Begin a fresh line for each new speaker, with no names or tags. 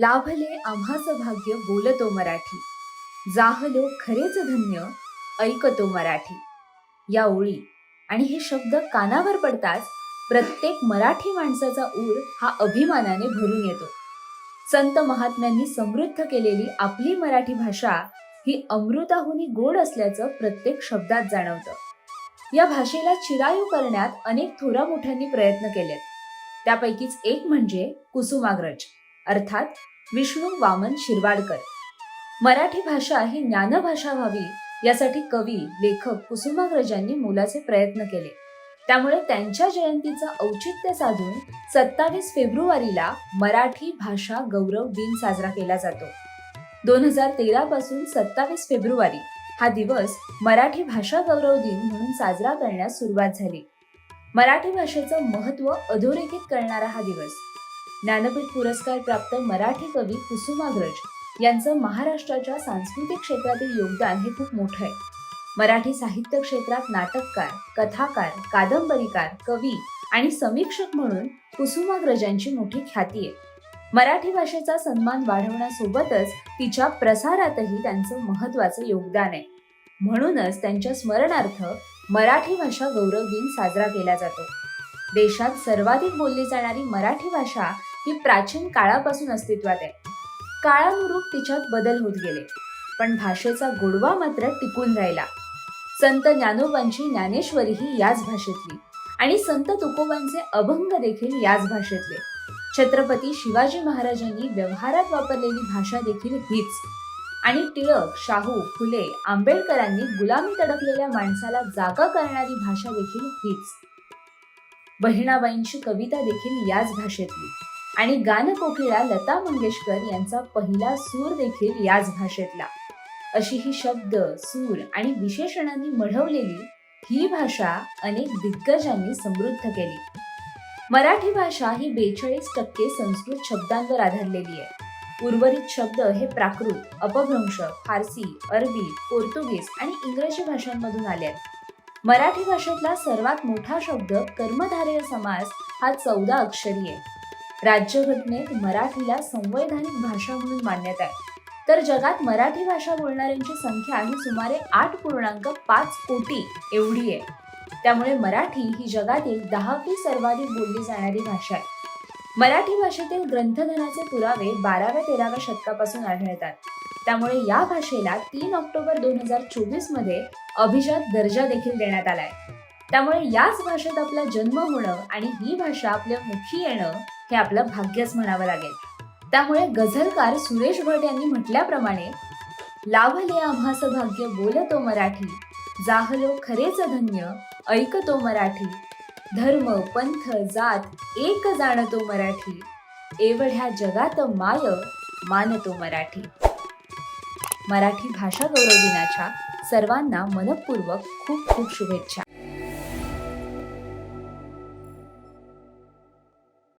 लाभले आम्हाचं भाग्य बोलतो मराठी. जाहलो खरेच धन्य ऐकतो मराठी. या ओळी. आणि हे शब्द कानावर पडताच प्रत्येक मराठी माणसाचा ऊर हा अभिमानाने भरून येतो. संत महात्म्यांनी समृद्ध केलेली आपली मराठी भाषा ही अमृताहुनी गोड असल्याचं प्रत्येक शब्दात जाणवतं. या भाषेला चिरायू करण्यात अनेक थोरा मोठ्यांनी प्रयत्न केलेत. त्यापैकीच एक म्हणजे कुसुमाग्रज. अर्थात विष्णू वामन शिरवाडकर. मराठी भाषा ही ज्ञानभाषा व्हावी यासाठी कवी लेखक कुसुमाग्रजांनी मोलाचे प्रयत्न केले. त्यामुळे त्यांच्या जयंतीचं औचित्य साधून सत्तावीस फेब्रुवारीला मराठी भाषा गौरव दिन साजरा केला जातो. दोन हजार तेरा पासून सत्तावीस फेब्रुवारी हा दिवस मराठी भाषा गौरव दिन म्हणून साजरा करण्यास सुरुवात झाली. मराठी भाषेचं महत्त्व अधोरेखित करणारा हा दिवस. ज्ञानपीठ पुरस्कार प्राप्त मराठी कवी कुसुमाग्रज यांचं महाराष्ट्राच्या सांस्कृतिक क्षेत्रातील योगदान हे खूप मोठं आहे. मराठी साहित्य क्षेत्रात नाटककार कथाकार कादंबरीकार कवी आणि समीक्षक म्हणून कुसुमाग्रजांची मोठी ख्याती आहे. मराठी भाषेचा सन्मान वाढवण्यासोबतच तिच्या प्रसारातही त्यांचं महत्वाचं योगदान आहे. म्हणूनच त्यांच्या स्मरणार्थ मराठी भाषा गौरव दिन साजरा केला जातो. देशात सर्वाधिक बोलली जाणारी मराठी भाषा ही प्राचीन काळापासून अस्तित्वात आहे. काळानुरूप तिच्यात बदल होत गेले पण भाषेचा गोडवा मात्र टिकून राहिला. संत ज्ञानोबांची ज्ञानेश्वरी ही याच भाषेतली आणि संत तुकोबांचे अभंग देखील याच भाषेतले. छत्रपती शिवाजी महाराजांनी व्यवहारात वापरलेली भाषा देखील हीच. आणि टिळक शाहू फुले आंबेडकरांनी गुलामी तडकलेल्या माणसाला जागा करणारी भाषा देखील हीच. बहिणाबाईंची कविता देखील याच भाषेतली. आणि गानकोकिळा लता मंगेशकर यांचा पहिला सूर देखील याच भाषेतला. अशी ही शब्द सूर आणि विशेषणांनी मढवलेली ही भाषा अनेक दिग्गजांनी समृद्ध केली. मराठी भाषा ही बेचाळीस टक्के संस्कृत शब्दांवर आधारलेली आहे. उर्वरित शब्द हे प्राकृत अपभ्रंश फारसी अरबी पोर्तुगीज आणि इंग्रजी भाषांमधून आले आहेत. मराठी भाषेतला सर्वात मोठा शब्द कर्मधारय समास हा चौदा अक्षरी आहे. राज्यघटनेत मराठीला संवैधानिक भाषा म्हणून मान्यता आहे. तर जगात मराठी भाषा बोलणाऱ्यांची संख्या ही सुमारे आठ पूर्णांक पाच कोटी एवढी आहे. त्यामुळे मराठी ही जगातील दहावी सर्वाधिक बोलली जाणारी भाषा आहे. मराठी भाषेतील ग्रंथधनाचे पुरावे बाराव्या तेराव्या शतकापासून आढळतात. त्यामुळे या भाषेला तीन ऑक्टोबर दोन हजार चोवीसमध्ये अभिजात दर्जा देखील देण्यात आलाय. त्यामुळे याच भाषेत आपला जन्म होणं आणि ही भाषा आपल्या मुखी येणं हे आपलं भाग्यच म्हणावं लागेल. त्यामुळे गझलकार सुरेश भट यांनी म्हटल्याप्रमाणे लाभले आम्हास भाग्य बोलतो मराठी जाहलो खरेच धन्य ऐकतो मराठी धर्म पंथ जात एक जाणतो मराठी एवढ्या जगात माय मानतो मराठी. मराठी भाषा गौरव दिनाच्या सर्वांना मनपूर्वक खूप खूप शुभेच्छा.